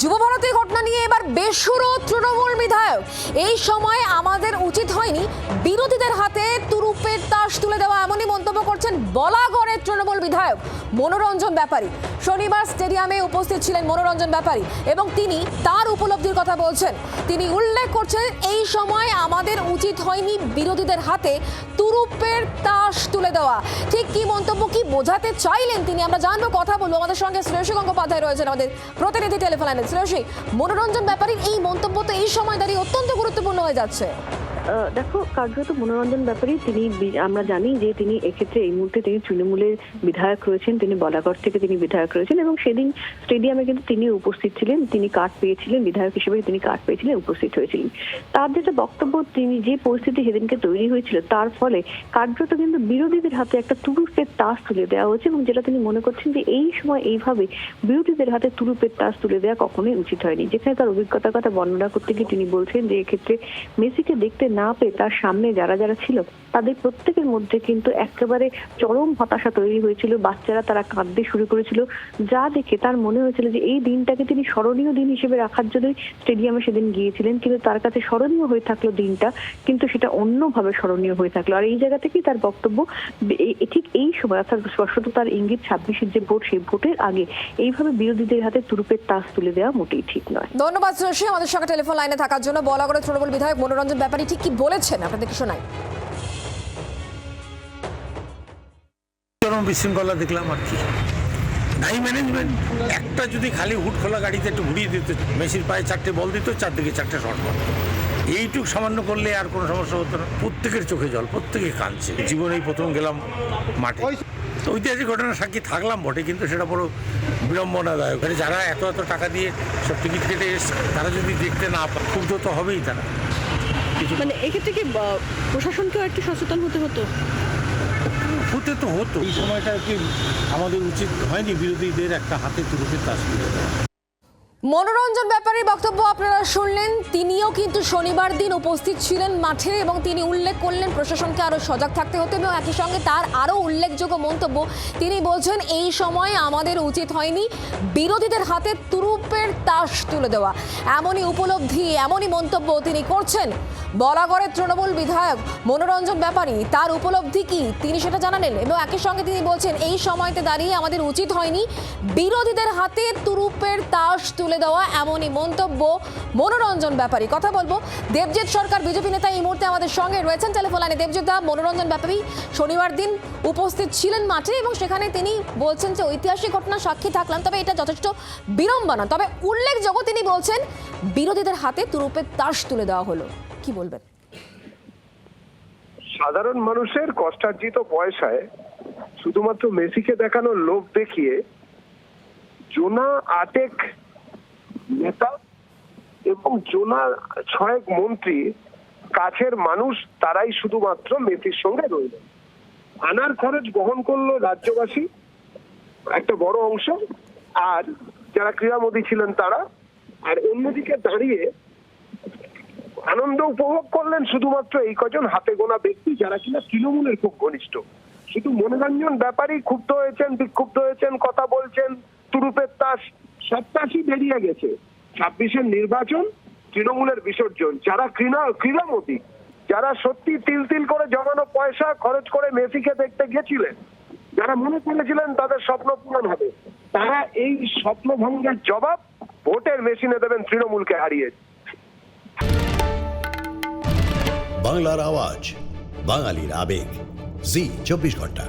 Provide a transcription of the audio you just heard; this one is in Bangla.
যুবভারতী ঘটনা নিয়ে এবার বেসুরো তৃণমূল বিধায়ক। এই সময় আমাদের উচিত হয়নি বিরোধীদের হাতে তুরুপের তাস তুলে দেওয়া, এমনই মন্তব্য করছেন বলাগড়ের তৃণমূল বিধায়ক মনোরঞ্জন ব্যাপারী। শনিবার স্টেডিয়ামে উপস্থিত ছিলেন মনোরঞ্জন ব্যাপারী এবং তিনি তার উপলব্ধির কথা বলছেন। তিনি উল্লেখ করছেন, এই সময় আমাদের উচিত হয়নি বিরোধীদের হাতে তুরুপের তাস তুলে দেওয়া। ঠিক কি মন্তব্য বোঝাতে চাইলেন তিনি। আমরা জানব, কথা বলব। আমাদের সঙ্গে শ্রেয়সী গঙ্গোপাধ্যায় রয়েছেন আমাদের প্রতিনিধি টেলিফোনে শ্রেয়সী, মনোরঞ্জন ব্যাপারীর এই মন্তব্য তো এই সময় দাঁড়িয়ে অত্যন্ত গুরুত্বপূর্ণ হয়ে যাচ্ছে। দেখো কার্যত মনোরঞ্জন ব্যাপারী তিনি আমরা জানি যে তিনি এক্ষেত্রে এই মুহূর্তে তিনি তৃণমূলের বিধায়ক রয়েছেন, তিনি বলাগড় থেকে তিনি বিধায়ক রয়েছেন এবং সেদিন স্টেডিয়ামে কিন্তু তিনি উপস্থিত ছিলেন, তিনি কার্ড পেয়েছিলেন, বিধায়ক হিসেবে তিনি কার্ড পেয়েছিলেন, উপস্থিত হয়েছিলেন। তার যেটা বক্তব্য, তিনি যে পরিস্থিতি সেদিনকে তৈরি হয়েছিল, তার ফলে কার্যত কিন্তু বিরোধীদের হাতে একটা তুরুপের তাস তুলে দেওয়া হয়েছে এবং যেটা তিনি মনে করছেন যে এই সময় এইভাবে বিরোধীদের হাতে তুরুপের তাস তুলে দেওয়া কখনোই উচিত হয়নি। যেখানে তার অভিজ্ঞতার কথা বর্ণনা করতে গিয়ে তিনি বলছেন যে এক্ষেত্রে মেসিকে দেখতে না পেয়ে তার সামনে যারা যারা ছিল, তাদের প্রত্যেকের মধ্যে কিন্তু একেবারে চরম হতাশা তৈরি হয়েছিল। বাচ্চারা তারা কাঁদতে শুরু করেছিল। যা দেখে তার মনে হয়েছিল যে এই দিনটাকে তিনি স্মরণীয় দিন হিসেবে রাখার জন্যই স্টেডিয়ামে সেদিন গিয়েছিলেন। কিন্তু তার কাছে স্মরণীয় হয়ে থাকল দিনটা, কিন্তু সেটা অন্যভাবে স্মরণীয় হয়ে থাকল। আর এই জায়গা থেকেই তার বক্তব্য ঠিক এই সময়, অর্থাৎ স্পষ্টত তার ইঙ্গিত, ছাব্বিশের যে ভোট, সেই ভোটের আগে এইভাবে বিরোধীদের হাতে তুরুপের তাস তুলে দেওয়া মোটেই ঠিক নয়। ধন্যবাদ আমাদের সঙ্গে টেলিফোন লাইনে থাকার জন্য বলাগড়ের তৃণমূল বিধায়ক মনোরঞ্জন ব্যাপারী কি বলেছেন? আপনাদেরকে শোনাই। চরম বিশৃঙ্খলা দেখলাম আর কি। নাই ম্যানেজমেন্ট একটা যদি খালি হুট খোলা গাড়িতে একটু ঘুরিয়ে দিত মেসির পায়ে চারটে বল দিত, চারদিকে চারটে শট মারত এইটুক সামান্য করলে আর কোনো সমস্যা হতো না। প্রত্যেকের চোখে জল, প্রত্যেকে কাঁদছে। জীবনেই প্রথম গেলাম মাঠে। তো ঐতিহাসিক ঘটনার সাক্ষী থাকলাম বটে, কিন্তু সেটা বড় বিড়ম্বনাদায়ক। মানে যারা এত এত টাকা দিয়ে সব টিকিট কেটে এসছে, তারা যদি দেখতে না ক্ষুব্ধ তো হবেই তারা। কিছু মানে এক্ষেত্রে কি প্রশাসনকেও একটু সচেতন হতে হতো? হতে তো হতো। এই সময়টা কি আমাদের উচিত হয়নি বিরোধীদের একটা হাতে তুলে তাস মনোরঞ্জন ব্যাপারে বক্তব্য আপনারা শুনলেন। তিনিও কিন্তু শনিবার দিন উপস্থিত ছিলেন মাঠে এবং তিনি উল্লেখ করলেন, প্রশাসনকে আরও সজাগ থাকতে হতো এবং একই সঙ্গে তার আরও উল্লেখযোগ্য মন্তব্য। তিনি বলছেন, এই সময় আমাদের উচিত হয়নি বিরোধীদের হাতে তুরুপের তাস তুলে দেওয়া। এমনই উপলব্ধি, এমনই মন্তব্য তিনি করছেন বলাগড়ের তৃণমূল বিধায়ক মনোরঞ্জন ব্যাপারী। তার উপলব্ধি কি? তিনি সেটা জানালেন এবং একই সঙ্গে তিনি বলছেন, এই সময়তে দাঁড়িয়ে আমাদের উচিত হয়নি বিরোধীদের হাতে তুরুপের তাস তুলে দেওয়া এমনই মন্তব্য মনোরঞ্জন ব্যাপারী। কথা বলব, দেবজিৎ সরকার, বিজেপি নেতা এই মুহূর্তে আমাদের সঙ্গে রয়েছেন। টেলিফোন লাইনে দেবজিৎ দা, মনোরঞ্জন ব্যাপারী শনিবার দিন উপস্থিত ছিলেন মাঠে এবং সেখানে তিনি বলছেন যে ঐতিহাসিক ঘটনা সাক্ষী থাকলাম, তবে এটা যথেষ্ট বিড়ম্বনা তবে উল্লেখযোগ্য তিনি বলছেন, বিরোধীদের হাতে তুরুপের তাস তুলে দেওয়া হলো। কি বলবেন? সাধারণ মানুষের কষ্টার্জিত পয়সায় শুধুমাত্র মেসিকে দেখানোর লোভ দেখিয়ে জোনা আটেক নেতা এবং জোনা ছয়েক মন্ত্রী, কাছের মানুষ তারাই শুধুমাত্র মেসির সঙ্গে রইল আনার খরচ বহন করল রাজ্যবাসী, একটা বড় অংশ, আর যারা ক্রীড়ামোদী ছিলেন তারা, আর অন্যদিকে দাঁড়িয়ে আনন্দ উপভোগ করলেন শুধুমাত্র এই কজন হাতে গোনা ব্যক্তি যারা কিনা তৃণমূলের খুব ঘনিষ্ঠ। শুধু মনোরঞ্জন ব্যাপারই ক্ষুব্ধ হয়েছেন, বিক্ষুব্ধ হয়েছেন, কথা বলছেন, তুরুপের তাস তাসই বেরিয়ে গেছে। ছাব্বিশের নির্বাচন, তৃণমূলের বিসর্জন। যারা ক্রীড়া, ক্রীড়ামতী, যারা সত্যি তিল তিল করে জমানো পয়সা খরচ করে মেসিকে দেখতে গেছিলেন, যারা মনে করেছিলেন তাদের স্বপ্ন পূরণ হবে, তারা এই স্বপ্ন ভঙ্গের জবাব ভোটের মেশিনে দেবেন তৃণমূলকে হারিয়ে। বাংলার আওয়াজ, বাঙালির আবেগ। জি, চব্বিশ ঘণ্টা।